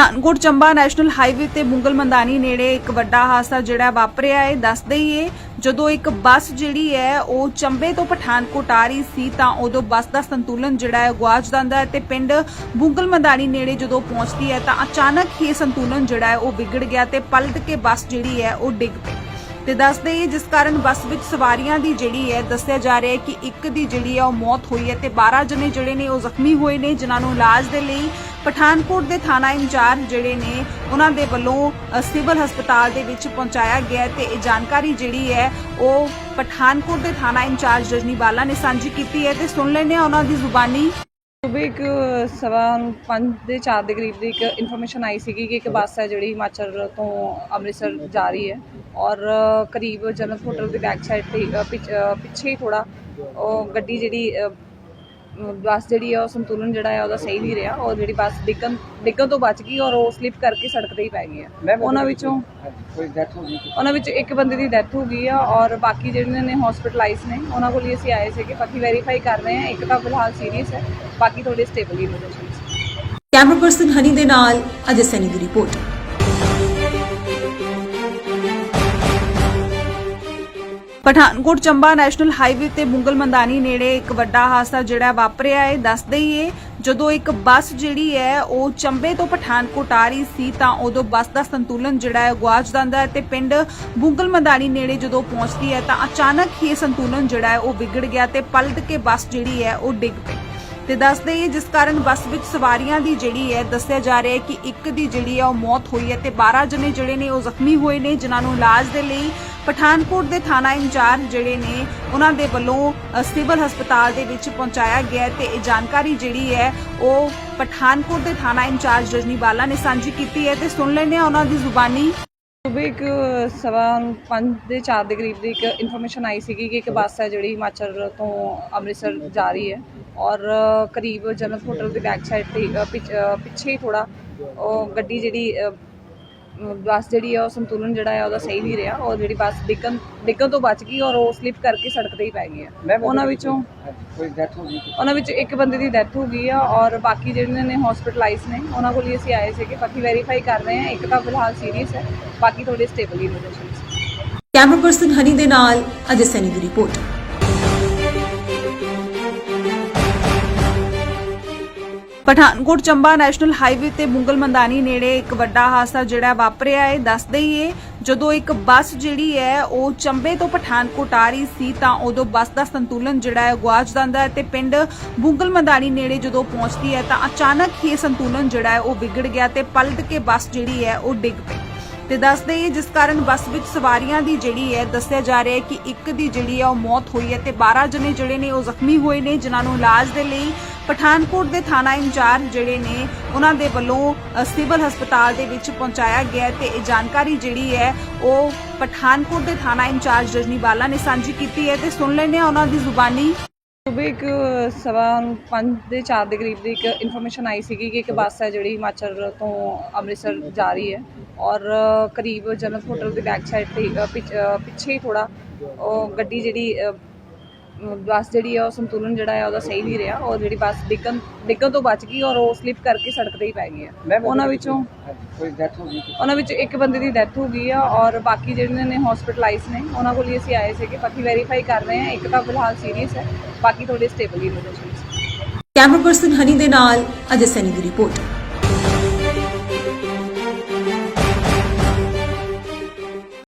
Pathankot Chamba national highway ਤੇ ਮੁੰਗਲ ਮੰਦਾਨੀ ਨੇੜੇ ਇੱਕ ਵੱਡਾ ਹਾਦਸਾ ਜਿਹੜਾ ਵਾਪਰਿਆ ਹੈ। ਦੱਸ ਦਈਏ, ਜਦੋਂ ਇੱਕ ਬੱਸ ਜਿਹੜੀ ਹੈ, ਉਹ ਚੰਬੇ ਤੋਂ ਪਠਾਨਕੋਟ ਆ ਰਹੀ ਸੀ, ਤਾਂ ਉਦੋਂ ਬੱਸ ਦਾ ਸੰਤੁਲਨ ਜਿਹੜਾ ਹੈ ਗੁਆਚ ਜਾਂਦਾ ਹੈ ਤੇ ਪਿੰਡ ਬੁੰਗਲ ਮੰਦਾਨੀ ਨੇੜੇ ਜਦੋਂ ਪਹੁੰਚਦੀ ਹੈ, ਤਾਂ ਅਚਾਨਕ ਹੀ ਸੰਤੁਲਨ ਜਿਹੜਾ ਹੈ, ਉਹ ਵਿਗੜ ਗਿਆ ਤੇ ਪਲਟ ਕੇ ਬੱਸ ਜਿਹੜੀ ਹੈ, ਉਹ ਡਿੱਗ ਪਈ। ਤੇ ਦੱਸ ਦਈਏ ਜਿਸ ਕਾਰਨ ਬੱਸ ਵਿੱਚ ਸਵਾਰੀਆਂ ਦੀ ਜਿਹੜੀ ਹੈ, ਦੱਸਿਆ ਜਾ ਰਿਹਾ ਹੈ ਕਿ ਇੱਕ ਦੀ ਜਿਹੜੀ ਹੈ, ਉਹ ਮੌਤ ਹੋਈ ਹੈ ਤੇ 12 ਜਣੇ ਜਿਹੜੇ ਨੇ, ਉਹ ਜ਼ਖਮੀ ਹੋਏ ਨੇ, ਜਿਨ੍ਹਾਂ ਨੂੰ ਇਲਾਜ ਦੇ ਲਈ ਪਠਾਨਕੋਟ ਦੇ ਥਾਣਾ ਇੰਚਾਰਜ ਜਿਹੜੇ ਨੇ, ਉਹਨਾਂ ਦੇ ਵੱਲੋਂ ਸਿਵਲ ਹਸਪਤਾਲ ਦੇ ਵਿੱਚ ਪਹੁੰਚਾਇਆ ਗਿਆ ਤੇ ਇਹ ਜਾਣਕਾਰੀ ਜਿਹੜੀ ਹੈ, ਉਹ ਪਠਾਨਕੋਟ ਦੇ ਥਾਣਾ ਇੰਚਾਰਜ ਰਜਨੀ ਬਾਲਾ ਨੇ ਸਾਂਝੀ ਕੀਤੀ ਹੈ ਤੇ ਸੁਣ ਲੈਂਦੇ ਹਾਂ ਉਹਨਾਂ ਦੀ ਜ਼ੁਬਾਨੀ। ਸੁਬਹ ਇੱਕ ਸਵਾ ਨੂੰ ਪੰਜ ਦੇ 4 ਦੇ ਕਰੀਬ ਦੀ ਇੱਕ ਇਨਫੋਰਮੇਸ਼ਨ ਆਈ ਸੀਗੀ ਕਿ ਇੱਕ ਬੱਸ ਹੈ ਜਿਹੜੀ ਹਿਮਾਚਲ ਤੋਂ ਅੰਮ੍ਰਿਤਸਰ ਜਾ ਰਹੀ ਹੈ ਔਰ ਕਰੀਬ ਜਨਤ ਹੋਟਲ ਦੇ ਬੈਕ ਸਾਈਡ ਤੇ ਪਿੱਛ- ਪਿੱਛੇ ਹੀ ਥੋੜਾ ਉਹ ਗੱਡੀ ਜਿਹੜੀ ਬੱਸ ਜਿਹੜੀ ਹੈ ਉਹ ਸੰਤੁਲਨ ਜਿਹੜਾ ਹੈ ਉਹਦਾ ਸਹੀ ਨਹੀਂ ਰਿਹਾ। ਔਰ ਜਿਹੜੀ ਬੱਸ ਡਿੱਗਣ ਡਿੱਗਣ ਤੋਂ ਬਚ ਗਈ ਔਰ ਉਹ ਸਲਿਪ ਕਰਕੇ ਸੜਕ ਤੇ ਹੀ ਪੈ ਗਈ ਹੈ ਉਹਨਾਂ ਵਿੱਚੋਂ ਕੋਈ ਡੈਥ ਹੋ ਗਈ ਉਹਨਾਂ ਵਿੱਚ ਇੱਕ ਬੰਦੇ ਦੀ ਡੈਥ ਹੋ ਗਈ ਆ ਔਰ ਬਾਕੀ ਜਿਹੜੇ ਨੇ ਹਸਪੀਟਲਾਈਜ਼ ਨੇ ਉਹਨਾਂ ਕੋਲ ਹੀ ਅਸੀਂ ਆਏ ਸੀਗੇ। ਬਾਕੀ ਵੈਰੀਫਾਈ ਕਰ ਰਹੇ ਹਾਂ ਇੱਕ ਤਾਂ ਫਿਲਹਾਲ ਸੀਰੀਅਸ ਹੈ ਬਾਕੀ ਥੋੜੇ ਸਟੇਬਲ ਹੀ ਨੇ। ਕੈਮਰਾ ਪਰਸਨ ਹਨੀ ਦੇ ਨਾਲ ਅਜੇ ਸੈਨੀ ਦੀ report. Pathankot Chamba national highway ਤੇ ਮੁੰਗਲ ਮੰਦਾਨੀ ਨੇੜੇ ਇੱਕ ਵੱਡਾ ਹਾਦਸਾ ਜਿਹੜਾ ਵਾਪਰਿਆ ਹੈ। ਦੱਸ ਦਈਏ, ਜਦੋਂ ਇੱਕ ਬੱਸ ਜਿਹੜੀ ਹੈ, ਉਹ ਚੰਬੇ ਤੋਂ ਪਠਾਨਕੋਟ ਆ ਰਹੀ ਸੀ, ਤਾਂ ਉਦੋਂ ਬੱਸ ਦਾ ਸੰਤੁਲਨ ਜਿਹੜਾ ਹੈ ਗੁਆਚ ਜਾਂਦਾ ਹੈ ਤੇ ਪਿੰਡ ਮੁੰਗਲ ਮੰਦਾਨੀ ਨੇੜੇ ਜਦੋਂ ਪਹੁੰਚਦੀ ਹੈ, ਤਾਂ ਅਚਾਨਕ ਹੀ ਇਹ ਸੰਤੁਲਨ ਜਿਹੜਾ ਹੈ, ਉਹ ਵਿਗੜ ਗਿਆ ਤੇ ਪਲਟ ਕੇ ਬੱਸ ਜਿਹੜੀ ਹੈ, ਉਹ ਡਿੱਗ ਪਈ। ਤੇ ਦੱਸ ਦਈਏ, ਜਿਸ ਕਾਰਨ ਬੱਸ ਵਿੱਚ ਸਵਾਰੀਆਂ ਦੀ ਜਿਹੜੀ ਹੈ, ਦੱਸਿਆ ਜਾ ਰਿਹਾ ਹੈ ਕਿ ਇੱਕ ਦੀ ਜਿਹੜੀ ਹੈ, ਉਹ ਮੌਤ ਹੋਈ ਹੈ ਤੇ 12 ਜਣੇ ਜਿਹੜੇ ਨੇ, ਉਹ ਜ਼ਖਮੀ ਹੋਏ ਨੇ, ਜਿਨ੍ਹਾਂ ਨੂੰ ਇਲਾਜ ਦੇ ਲਈ ਪਠਾਨਕੋਟ ਦੇ ਥਾਣਾ ਇੰਚਾਰਜ ਜਿਹੜੇ ਨੇ, ਉਹਨਾਂ ਦੇ ਵੱਲੋਂ ਸਿਵਲ ਹਸਪਤਾਲ ਦੇ ਵਿੱਚ ਪਹੁੰਚਾਇਆ ਗਿਆ ਹੈ ਤੇ ਇਹ ਜਾਣਕਾਰੀ ਜਿਹੜੀ ਹੈ, ਉਹ ਪਠਾਨਕੋਟ ਦੇ ਥਾਣਾ ਇੰਚਾਰਜ ਰਜਨੀ ਬਾਲਾ ਨੇ ਸਾਂਝੀ ਕੀਤੀ ਹੈ ਤੇ ਸੁਣ ਲੈਂਦੇ ਹਾਂ ਉਹਨਾਂ ਦੀ ਜ਼ੁਬਾਨੀ। ਸੁਬਹ ਇੱਕ ਸਵਾ ਨੂੰ ਪੰਜ ਦੇ 4 ਦੇ ਕਰੀਬ ਦੀ ਇੱਕ ਇਨਫੋਰਮੇਸ਼ਨ ਆਈ ਸੀਗੀ ਕਿ ਇੱਕ ਬੱਸ ਹੈ ਜਿਹੜੀ ਹਿਮਾਚਲ ਤੋਂ ਅੰਮ੍ਰਿਤਸਰ ਜਾ ਰਹੀ ਹੈ ਔਰ ਕਰੀਬ ਜਨਤ ਹੋਟਲ ਦੇ ਬੈਕ ਸਾਈਡ ਤੇ ਪਿੱਛ- ਪਿੱਛੇ ਹੀ ਥੋੜਾ ਉਹ ਗੱਡੀ ਜਿਹੜੀ ਬੱਸ ਜਿਹੜੀ ਹੈ ਉਹ ਸੰਤੁਲਨ ਜਿਹੜਾ ਹੈ ਉਹਦਾ ਸਹੀ ਨਹੀਂ ਰਿਹਾ। ਔਰ ਜਿਹੜੀ ਬੱਸ ਡਿੱਗਣ ਡਿੱਗਣ ਤੋਂ ਬਚ ਗਈ ਔਰ ਉਹ ਸਲਿਪ ਕਰਕੇ ਸੜਕ ਤੇ ਹੀ ਪੈ ਗਈ ਹੈ ਉਹਨਾਂ ਵਿੱਚੋਂ ਕੋਈ ਡੈਥ ਹੋ ਗਈ ਉਹਨਾਂ ਵਿੱਚ ਇੱਕ ਬੰਦੇ ਦੀ ਡੈਥ ਹੋ ਗਈ ਆ ਔਰ ਬਾਕੀ ਜਿਹੜੇ ਨੇ ਹਸਪੀਟਲਾਈਜ਼ ਨੇ ਉਹਨਾਂ ਕੋਲ ਹੀ ਅਸੀਂ ਆਏ ਸੀਗੇ। ਬਾਕੀ ਵੈਰੀਫਾਈ ਕਰ ਰਹੇ ਹਾਂ ਇੱਕ ਤਾਂ ਫਿਲਹਾਲ ਸੀਰੀਅਸ ਹੈ ਬਾਕੀ ਥੋੜੇ ਸਟੇਬਲ ਹੀ ਨੇ ਕੈਮਰਾ ਪਰਸਨ ਹਨੀ ਦੇ ਨਾਲ ਅਜੇ ਸੈਨੀ ਦੀ report Pathankot Chamba national highway ਤੇ ਮੁੰਗਲ ਮੰਦਾਨੀ ਨੇੜੇ ਇੱਕ ਵੱਡਾ ਹਾਦਸਾ ਜਿਹੜਾ ਵਾਪਰਿਆ ਹੈ। ਦੱਸ ਦਈਏ, ਜਦੋਂ ਇੱਕ ਬੱਸ ਜਿਹੜੀ ਹੈ, ਉਹ ਚੰਬੇ ਤੋਂ ਪਠਾਨਕੋਟ ਆ ਰਹੀ ਸੀ, ਤਾਂ ਉਦੋਂ ਬੱਸ ਦਾ ਸੰਤੁਲਨ ਜਿਹੜਾ ਹੈ ਗੁਆਚ ਜਾਂਦਾ ਹੈ ਤੇ ਪਿੰਡ ਬੁੰਗਲ ਮੰਦਾਨੀ ਨੇੜੇ ਜਦੋਂ ਪਹੁੰਚਦੀ ਹੈ, ਤਾਂ ਅਚਾਨਕ ਹੀ ਇਹ ਸੰਤੁਲਨ ਜਿਹੜਾ ਹੈ, ਉਹ ਵਿਗੜ ਗਿਆ ਤੇ ਪਲਟ ਕੇ ਬੱਸ ਜਿਹੜੀ ਹੈ, ਉਹ ਡਿੱਗ ਪਈ। ਤੇ ਦੱਸ ਦਈਏ ਜਿਸ ਕਾਰਨ ਬੱਸ ਵਿੱਚ ਸਵਾਰੀਆਂ ਦੀ ਜਿਹੜੀ ਹੈ, ਦੱਸਿਆ ਜਾ ਰਿਹਾ ਹੈ ਕਿ ਇੱਕ ਦੀ ਜਿਹੜੀ ਹੈ ਉਹ ਮੌਤ ਹੋਈ ਹੈ ਤੇ 12 ਜਣੇ ਜਿਹੜੇ ਨੇ ਉਹ ਜ਼ਖਮੀ ਹੋਏ ਨੇ, ਜਿਨ੍ਹਾਂ ਨੂੰ ਇਲਾਜ ਦੇ ਲਈ ਪਠਾਨਕੋਟ ਦੇ ਥਾਣਾ ਇੰਚਾਰਜ ਜਿਹੜੇ ਨੇ, ਉਹਨਾਂ ਦੇ ਵੱਲੋਂ ਸਿਵਲ ਹਸਪਤਾਲ ਦੇ ਵਿੱਚ ਪਹੁੰਚਾਇਆ ਗਿਆ ਹੈ ਤੇ ਇਹ ਜਾਣਕਾਰੀ ਜਿਹੜੀ ਹੈ, ਉਹ ਪਠਾਨਕੋਟ ਦੇ ਥਾਣਾ ਇੰਚਾਰਜ ਰਜਨੀ ਬਾਲਾ ਨੇ ਸਾਂਝੀ ਕੀਤੀ ਹੈ ਤੇ ਸੁਣ ਲੈਂਦੇ ਹਾਂ ਉਹਨਾਂ ਦੀ ਜ਼ੁਬਾਨੀ। ਸੁਬਹ ਇੱਕ ਸਵਾ ਨੂੰ ਪੰਜ ਦੇ 4 ਦੇ ਕਰੀਬ ਦੀ ਇੱਕ ਇਨਫੋਰਮੇਸ਼ਨ ਆਈ ਸੀਗੀ ਕਿ ਇੱਕ ਬੱਸ ਹੈ ਜਿਹੜੀ ਹਿਮਾਚਲ ਤੋਂ ਅੰਮ੍ਰਿਤਸਰ ਜਾ ਰਹੀ ਹੈ ਔਰ ਕਰੀਬ ਜਨਤ ਹੋਟਲ ਦੇ ਬੈਕ ਸਾਈਡ ਤੇ ਪਿੱਛ- ਪਿੱਛੇ ਹੀ ਥੋੜਾ ਉਹ ਗੱਡੀ ਜਿਹੜੀ ਬੱਸ ਜਿਹੜੀ ਹੈ ਉਹ ਸੰਤੁਲਨ ਜਿਹੜਾ ਹੈ ਉਹਦਾ ਸਹੀ ਨਹੀਂ ਰਿਹਾ। ਔਰ ਜਿਹੜੀ ਬੱਸ ਡਿੱਗਣ ਡਿੱਗਣ ਤੋਂ ਬਚ ਗਈ ਔਰ ਉਹ ਸਲਿਪ ਕਰਕੇ ਸੜਕ ਤੇ ਹੀ ਪੈ ਗਈ ਹੈ ਉਹਨਾਂ ਵਿੱਚੋਂ ਕੋਈ ਡੈਥ ਹੋ ਗਈ? ਉਹਨਾਂ ਵਿੱਚ ਇੱਕ ਬੰਦੇ ਦੀ ਡੈਥ ਹੋ ਗਈ ਆ ਔਰ ਬਾਕੀ ਜਿਹੜੇ ਨੇ ਹਸਪੀਟਲਾਈਜ਼ ਨੇ ਉਹਨਾਂ ਕੋਲ ਹੀ ਅਸੀਂ ਆਏ ਸੀਗੇ। ਬਾਕੀ ਵੈਰੀਫਾਈ ਕਰ ਰਹੇ ਹਾਂ ਇੱਕ ਤਾਂ ਫਿਲਹਾਲ ਸੀਰੀਅਸ ਹੈ ਬਾਕੀ ਥੋੜੇ ਸਟੇਬਲ ਹੀ ਨੇ ਕੈਮਰਾ ਪਰਸਨ ਹਨੀ ਦੇ ਨਾਲ ਅਜੇ ਸੈਨੀ ਦੀ ਰਿਪੋਰਟ।